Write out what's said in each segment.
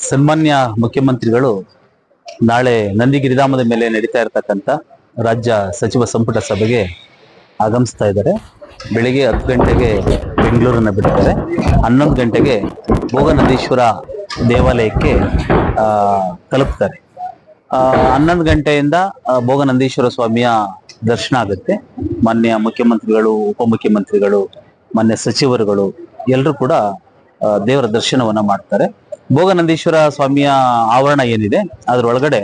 ಸನ್ಮಾನ್ಯ ಮುಖ್ಯಮಂತ್ರಿಗಳು ನಾಳೆ ನಂದಿಗಿರಿಧಾಮದ ಮೇಲೆ ನಡೀತಾ ಇರತಕ್ಕಂಥ ರಾಜ್ಯ ಸಚಿವ ಸಂಪುಟ ಸಭೆಗೆ ಆಗಮಿಸ್ತಾ ಇದ್ದಾರೆ. ಬೆಳಿಗ್ಗೆ ಹತ್ತು ಗಂಟೆಗೆ ಬೆಂಗಳೂರನ್ನ ಬಿಡ್ತಾರೆ. ಹನ್ನೊಂದು ಗಂಟೆಗೆ ಭೋಗನಂದೀಶ್ವರ ದೇವಾಲಯಕ್ಕೆ ತಲುಪ್ತಾರೆ. ಹನ್ನೊಂದು ಗಂಟೆಯಿಂದ ಭೋಗನಂದೀಶ್ವರ ಸ್ವಾಮಿಯ ದರ್ಶನ ಆಗುತ್ತೆ. ಮಾನ್ಯ ಮುಖ್ಯಮಂತ್ರಿಗಳು, ಉಪಮುಖ್ಯಮಂತ್ರಿಗಳು, ಮಾನ್ಯ ಸಚಿವರುಗಳು ಎಲ್ಲರೂ ಕೂಡ ದೇವರ ದರ್ಶನವನ್ನ ಮಾಡ್ತಾರೆ. ಭೋಗನಂದೀಶ್ವರ ಸ್ವಾಮಿಯ ಆವರಣ ಏನಿದೆ, ಅದರೊಳಗಡೆ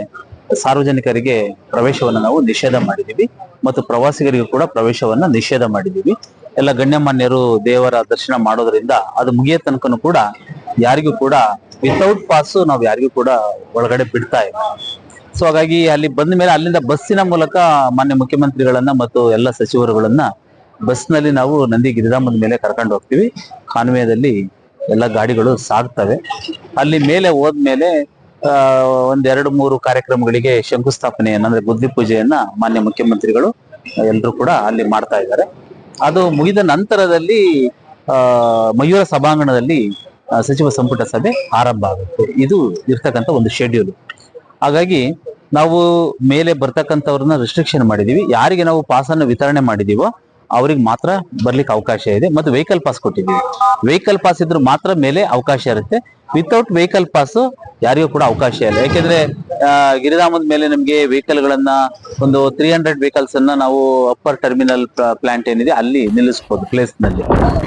ಸಾರ್ವಜನಿಕರಿಗೆ ಪ್ರವೇಶವನ್ನ ನಾವು ನಿಷೇಧ ಮಾಡಿದ್ದೀವಿ. ಮತ್ತು ಪ್ರವಾಸಿಗರಿಗೂ ಕೂಡ ಪ್ರವೇಶವನ್ನ ನಿಷೇಧ ಮಾಡಿದೀವಿ ಎಲ್ಲ ಗಣ್ಯಮಾನ್ಯರು ದೇವರ ದರ್ಶನ ಮಾಡೋದ್ರಿಂದ ಅದು ಮುಗಿಯೋ ತನಕನೂ ಕೂಡ ಯಾರಿಗೂ ಕೂಡ ವಿತೌಟ್ ಪಾಸ್ ನಾವು ಯಾರಿಗೂ ಕೂಡ ಒಳಗಡೆ ಬಿಡ್ತಾ ಇಲ್ಲ. ಸೊ ಹಾಗಾಗಿ ಅಲ್ಲಿ ಬಂದ ಮೇಲೆ ಅಲ್ಲಿಂದ ಬಸ್ಸಿನ ಮೂಲಕ ಮಾನ್ಯ ಮುಖ್ಯಮಂತ್ರಿಗಳನ್ನ ಮತ್ತು ಎಲ್ಲ ಸಚಿವರುಗಳನ್ನ ಬಸ್ನಲ್ಲಿ ನಾವು ನಂದಿ ಗಿರಿಧಾಮದ ಮೇಲೆ ಕರ್ಕೊಂಡು ಹೋಗ್ತೀವಿ. ಕಾನ್ವೇಯದಲ್ಲಿ ಎಲ್ಲ ಗಾಡಿಗಳು ಸಾಗ್ತವೆ. ಅಲ್ಲಿ ಮೇಲೆ ಹೋದ್ಮೇಲೆ ಒಂದೆರಡು ಮೂರು ಕಾರ್ಯಕ್ರಮಗಳಿಗೆ ಶಂಕುಸ್ಥಾಪನೆಯನ್ನ ಅಂದ್ರೆ ಬುದ್ಧಿ ಪೂಜೆಯನ್ನ ಮಾನ್ಯ ಮುಖ್ಯಮಂತ್ರಿಗಳು ಎಲ್ಲರೂ ಕೂಡ ಅಲ್ಲಿ ಮಾಡ್ತಾ ಇದ್ದಾರೆ. ಅದು ಮುಗಿದ ನಂತರದಲ್ಲಿ ಮಯೂರ ಸಭಾಂಗಣದಲ್ಲಿ ಸಚಿವ ಸಂಪುಟ ಸಭೆ ಆರಂಭ ಆಗುತ್ತೆ. ಇದು ಇರ್ತಕ್ಕಂಥ ಒಂದು ಶೆಡ್ಯೂಲ್ ಹಾಗಾಗಿ ನಾವು ಮೇಲೆ ಬರ್ತಕ್ಕಂಥವ್ರನ್ನ ರಿಸ್ಟ್ರಿಕ್ಷನ್ ಮಾಡಿದೀವಿ. ಯಾರಿಗೆ ನಾವು ಪಾಸನ್ನು ವಿತರಣೆ ಮಾಡಿದೀವೋ ಅವ್ರಿಗೆ ಮಾತ್ರ ಬರ್ಲಿಕ್ಕೆ ಅವಕಾಶ ಇದೆ. ಮತ್ತು ವೆಹಿಕಲ್ ಪಾಸ್ ಕೊಟ್ಟಿದ್ದೀವಿ. ವೆಹಿಕಲ್ ಪಾಸ್ ಇದ್ರು ಮಾತ್ರ ಮೇಲೆ ಅವಕಾಶ ಇರುತ್ತೆ. ವಿತೌಟ್ ವೆಹಿಕಲ್ ಪಾಸ್ ಯಾರಿಗೂ ಕೂಡ ಅವಕಾಶ ಇಲ್ಲ. ಯಾಕೆಂದ್ರೆ ಗಿರಿಧಾಮದ ಮೇಲೆ ನಮಗೆ ವೆಹಿಕಲ್ ಗಳನ್ನ ಒಂದು ತ್ರೀ ಹಂಡ್ರೆಡ್ ವೆಹಿಕಲ್ಸ್ ಅನ್ನ ನಾವು ಅಪ್ಪರ್ ಟರ್ಮಿನಲ್ ಪ್ಲಾಂಟ್ ಏನಿದೆ, ಅಲ್ಲಿ ನಿಲ್ಲಿಸಬಹುದು ಪ್ಲೇಸ್ನಲ್ಲಿ.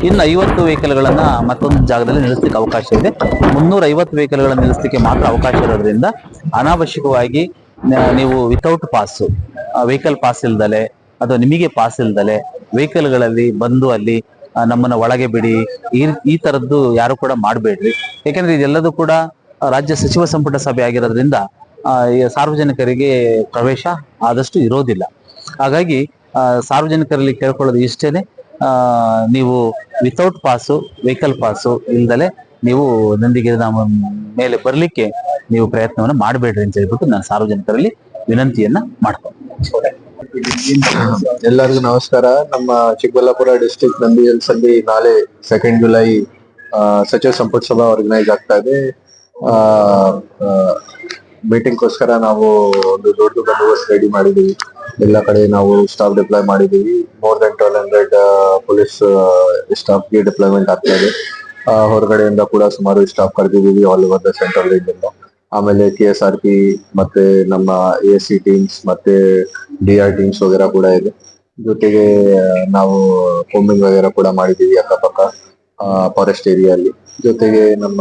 ಇನ್ನು ಐವತ್ತು ವೆಹಿಕಲ್ ಗಳನ್ನ ಮತ್ತೊಂದು ಜಾಗದಲ್ಲಿ ನಿಲ್ಲಿಸಲಿಕ್ಕೆ ಅವಕಾಶ ಇದೆ. ಮುನ್ನೂರ ಐವತ್ತು ವೆಹಿಕಲ್ ಗಳನ್ನ ನಿಲ್ಲಿಸಲಿಕ್ಕೆ ಮಾತ್ರ ಅವಕಾಶ ಇರೋದ್ರಿಂದ ಅನಾವಶ್ಯಕವಾಗಿ ನೀವು ವಿತೌಟ್ ಪಾಸ್ ವೆಹಿಕಲ್ ಪಾಸ್ ಇಲ್ದಲೆ ಅಥವಾ ನಿಮಗೆ ಪಾಸ್ ಇಲ್ದಲೆ ವೆಹಿಕಲ್ಗಳಲ್ಲಿ ಬಂದು ಅಲ್ಲಿ ನಮ್ಮನ್ನ ಒಳಗೆ ಬಿಡಿ. ಈ ಈ ತರದ್ದು ಯಾರು ಕೂಡ ಮಾಡಬೇಡ್ರಿ. ಯಾಕಂದ್ರೆ ಇದೆಲ್ಲದೂ ಕೂಡ ರಾಜ್ಯ ಸಚಿವ ಸಂಪುಟ ಸಭೆ ಆಗಿರೋದ್ರಿಂದ ಸಾರ್ವಜನಿಕರಿಗೆ ಪ್ರವೇಶ ಆದಷ್ಟು ಇರೋದಿಲ್ಲ. ಹಾಗಾಗಿ ಸಾರ್ವಜನಿಕರಲ್ಲಿ ಕೇಳ್ಕೊಳ್ಳೋದು ಇಷ್ಟೇನೆ. ನೀವು ವಿತೌಟ್ ಪಾಸು ವೆಹಿಕಲ್ ಪಾಸು ಇಲ್ದಲೆ ನೀವು ನಮ್ಮ ಮೇಲೆ ಬರಲಿಕ್ಕೆ ನೀವು ಪ್ರಯತ್ನವನ್ನ ಮಾಡಬೇಡ್ರಿ ಅಂತ ಹೇಳ್ಬಿಟ್ಟು ನಾನು ಸಾರ್ವಜನಿಕರಲ್ಲಿ ವಿನಂತಿಯನ್ನ ಮಾಡ್ತೇನೆ ಎಲ್ಲರಿಗೂ ನಮಸ್ಕಾರ. ನಮ್ಮ ಚಿಕ್ಕಬಳ್ಳಾಪುರ ಡಿಸ್ಟಿಕ್ ನಂದಿ ಹಿಲ್ಸ್ ಅಲ್ಲಿ ನಾಳೆ ಸೆಕೆಂಡ್ ಜುಲೈ ಸಚಿವ ಸಂಪುಟ ಸಭಾ ಆರ್ಗನೈಸ್ ಆಗ್ತಾ ಇದೆ. ಮೀಟಿಂಗ್ ಗೋಸ್ಕರ ನಾವು ಒಂದು ದೊಡ್ಡ ಬಂದೋಬಸ್ತ್ ರೆಡಿ ಮಾಡಿದೀವಿ ಎಲ್ಲ ಕಡೆ ನಾವು ಸ್ಟಾಫ್ ಡಿಪ್ಲಾಯ್ ಮಾಡಿದೀವಿ more than twelve hundred police ಸ್ಟಾಫ್ಗೆ deployment ಆಗ್ತಾ ಇದೆ. ಹೊರಗಡೆಯಿಂದ ಕೂಡ ಸುಮಾರು ಸ್ಟಾಫ್ ಕರೆದಿದ್ದೀವಿ ಆಲ್ ಓವರ್ ದ ಸೆಂಟ್ರಲ್ ಇಂದ ಆಮೇಲೆ ಕೆ ಎಸ್ ಆರ್ ಪಿ ಮತ್ತೆ ನಮ್ಮ ಎ ಸಿ ಟೀಮ್ಸ್ ಮತ್ತೆ ಡಿ ಆರ್ ಟೀಮ್ಸ್ ವಗೇರಾ ಕೂಡ ಇದೆ. ಜೊತೆಗೆ ನಾವು ಕೋಮಿಂಗ್ ವಗೇರಾ ಕೂಡ ಮಾಡಿದೀವಿ ಅಕ್ಕಪಕ್ಕ ಫಾರೆಸ್ಟ್ ಏರಿಯಾ ಅಲ್ಲಿ. ಜೊತೆಗೆ ನಮ್ಮ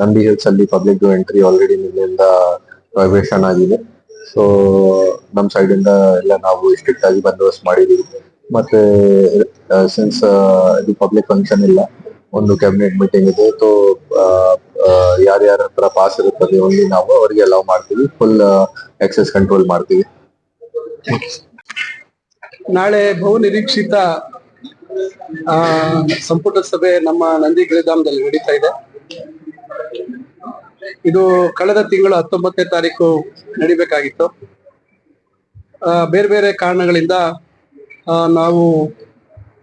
ನಂದಿ ಹಿಲ್ಸ್ ಅಲ್ಲಿ ಪಬ್ಲಿಕ್ ಎಂಟ್ರಿ ಆಲ್ರೆಡಿ ನಿನ್ನೆಯಿಂದ ವೈಬ್ರೇಷನ್ ಆಗಿದೆ. ಸೊ ನಮ್ಮ ಸೈಡ್ ಇಂದ ಎಲ್ಲ ನಾವು ಸ್ಟ್ರಿಕ್ಟ್ ಆಗಿ ಬಂದೋಬಸ್ತ್ ಮಾಡಿದೀವಿ ಮತ್ತೆ ಸಿನ್ಸ್ ಇದು ಪಬ್ಲಿಕ್ ಫಂಕ್ಷನ್ ಇಲ್ಲ ಒಂದು ಕ್ಯಾಬಿನೆಟ್ ಮೀಟಿಂಗ್ ಇದೆ. ಸೊ ಯಾರ್ಯಾರ ಹತ್ರ ಪಾಸ್ ಇರುತ್ತದೆ ಒಂದು ನಾವು ಅವರಿಗೆ ಅಲೌ ಮಾಡ್ತೀವಿ. ಫುಲ್ ಎಕ್ಸೆಸ್ ಕಂಟ್ರೋಲ್ ಮಾಡ್ತೀವಿ. ನಾಳೆ ಬಹು ನಿರೀಕ್ಷಿತ ಸಂಪುಟ ಸಭೆ ನಮ್ಮ ನಂದಿ ಗಿರಿಧಾಮದಲ್ಲಿ ನಡೀತಾ ಇದೆ. ಇದು ಕಳೆದ ತಿಂಗಳು ಹತ್ತೊಂಬತ್ತನೇ ತಾರೀಕು ನಡಿಬೇಕಾಗಿತ್ತು. ಬೇರೆ ಬೇರೆ ಕಾರಣಗಳಿಂದ ನಾವು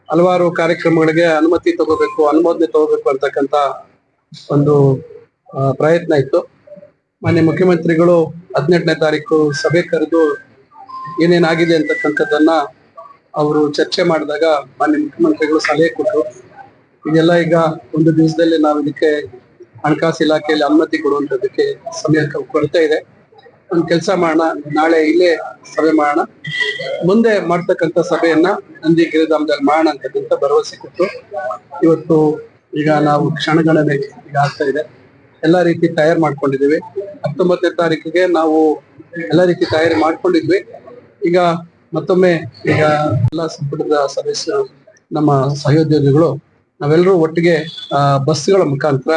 ಹಲವಾರು ಕಾರ್ಯಕ್ರಮಗಳಿಗೆ ಅನುಮತಿ ತಗೋಬೇಕು, ಅನುಮೋದನೆ ತಗೋಬೇಕು ಅಂತಕ್ಕಂತ ಒಂದು ಪ್ರಯತ್ನ ಇತ್ತು. ಮಾನ್ಯ ಮುಖ್ಯಮಂತ್ರಿಗಳು ಹದಿನೆಂಟನೇ ತಾರೀಕು ಸಭೆ ಕರೆದು ಏನೇನಾಗಿದೆ ಅಂತಕ್ಕಂಥದ್ದನ್ನ ಅವರು ಚರ್ಚೆ ಮಾಡಿದಾಗ ಮಾನ್ಯ ಮುಖ್ಯಮಂತ್ರಿಗಳು ಸಲಹೆ ಕೊಟ್ಟರು. ಇದೆಲ್ಲ ಈಗ ಒಂದು ದಿವಸದಲ್ಲಿ ನಾವು ಇದಕ್ಕೆ ಹಣಕಾಸು ಇಲಾಖೆಯಲ್ಲಿ ಅನುಮತಿ ಕೊಡುವಂಥದ್ದಕ್ಕೆ ಸಮಯ ಕೊರತೆ ಇದೆ. ಒಂದು ಕೆಲಸ ಮಾಡೋಣ, ನಾಳೆ ಇಲ್ಲೇ ಸಭೆ ಮಾಡೋಣ. ಮುಂದೆ ಮಾಡ್ತಕ್ಕಂಥ ಸಭೆಯನ್ನ ನಂದಿ ಗಿರಿಧಾಮದಲ್ಲಿ ಮಾಡೋಣ ಅಂತಕ್ಕಂಥ ಭರವಸೆ ಕೊಟ್ಟು ಇವತ್ತು ಈಗ ನಾವು ಕ್ಷಣಗಣನೆ ಈಗ ಆಗ್ತಾ ಇದೆ. ಎಲ್ಲಾ ರೀತಿ ತಯಾರು ಮಾಡ್ಕೊಂಡಿದ್ದೀವಿ. ಹತ್ತೊಂಬತ್ತನೇ ತಾರೀಕಿಗೆ ನಾವು ಎಲ್ಲ ರೀತಿ ತಯಾರಿ ಮಾಡ್ಕೊಂಡಿದ್ವಿ. ಈಗ ಮತ್ತೊಮ್ಮೆ ಈಗ ಎಲ್ಲ ಸಂಪುಟದ ಸದಸ್ಯರು ನಮ್ಮ ಸಹೋದ್ಯೋಗಿಗಳು, ನಾವೆಲ್ಲರೂ ಒಟ್ಟಿಗೆ ಬಸ್ಗಳ ಮುಖಾಂತರ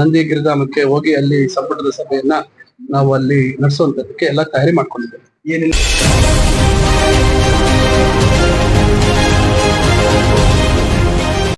ನಂದಿ ಗಿರಿಧಾಮಕ್ಕೆ ಹೋಗಿ ಅಲ್ಲಿ ಸಂಪುಟದ ಸಭೆಯನ್ನ ನಾವು ಅಲ್ಲಿ ನಡೆಸುವಂತದಕ್ಕೆ ಎಲ್ಲ ತಯಾರಿ ಮಾಡ್ಕೊಂಡಿದ್ದೇವೆ. ಏನಿಲ್ಲ.